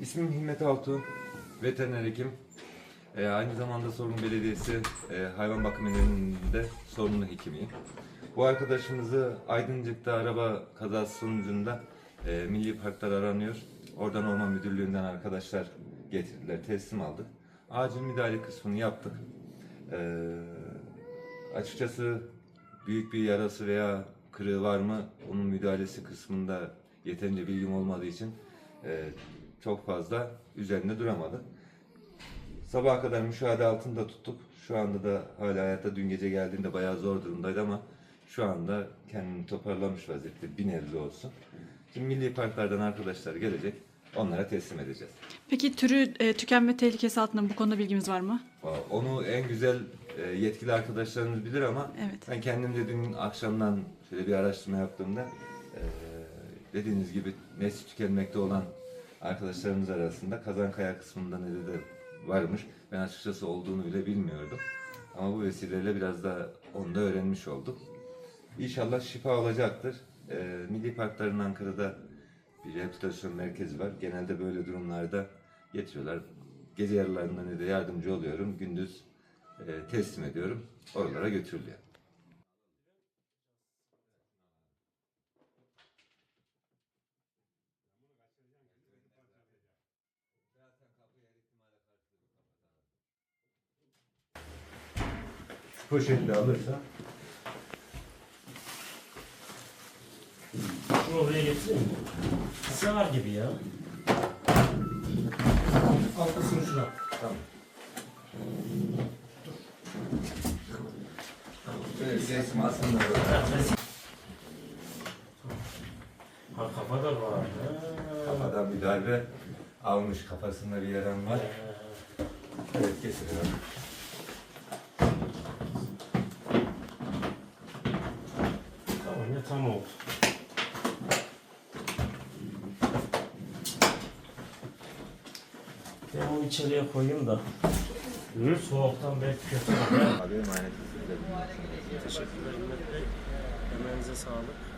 İsmim Himmet Altuğ, veteriner hekim. Ee, aynı zamanda Sorgun Belediyesi e, hayvan bakım önleminde sorumlu hekimiyim. Bu arkadaşımızı Aydıncık'ta araba kazası sonucunda e, Milli Parklar aranıyor. Oradan Orman Müdürlüğü'nden arkadaşlar getirdiler, teslim aldık. Acil müdahale kısmını yaptık. Ee, açıkçası büyük bir yarası veya kırığı var mı onun müdahalesi kısmında yeterince bilgim olmadığı için e, çok fazla üzerinde duramadık. Sabaha kadar müşahede altında tuttuk. Şu anda da hala hayatta dün gece geldiğinde bayağı zor durumdaydı ama şu anda kendini toparlamış vaziyette bir nebze olsun. Şimdi milli parklardan arkadaşlar gelecek. Onlara teslim edeceğiz. Peki türü e, tükenme tehlikesi altında bu konuda bilgimiz var mı? Onu en güzel e, yetkili arkadaşlarımız bilir ama Evet. ben kendim de dün akşamdan şöyle bir araştırma yaptığımda e, dediğiniz gibi nesli tükenmekte olan arkadaşlarımız arasında kazan kaya kısmında ne de varmış. Ben açıkçası olduğunu bile bilmiyordum. Ama bu vesileyle biraz da onu da öğrenmiş olduk. İnşallah şifa olacaktır. E, Milli Parkların Ankara'da bir rehabilitasyon merkezi var. Genelde böyle durumlarda getiriyorlar. Gece yarılarında ne de yardımcı oluyorum. Gündüz e, teslim ediyorum. Oralara götürülüyor. Poşetle alırsa Şunu oraya getireyim mi? Sığar gibi ya. Arkasını şuna. tamam. Resim aslında Ha kafa da var. Kafadan bir darbe almış kafasında bir yaran var. Evet kesiliyor. Tamam ya tam oldu. Ben onu içeriye koyayım da. Soğuktan belki kötü. Abi emanet Teşekkürler. Emeğinize sağlık.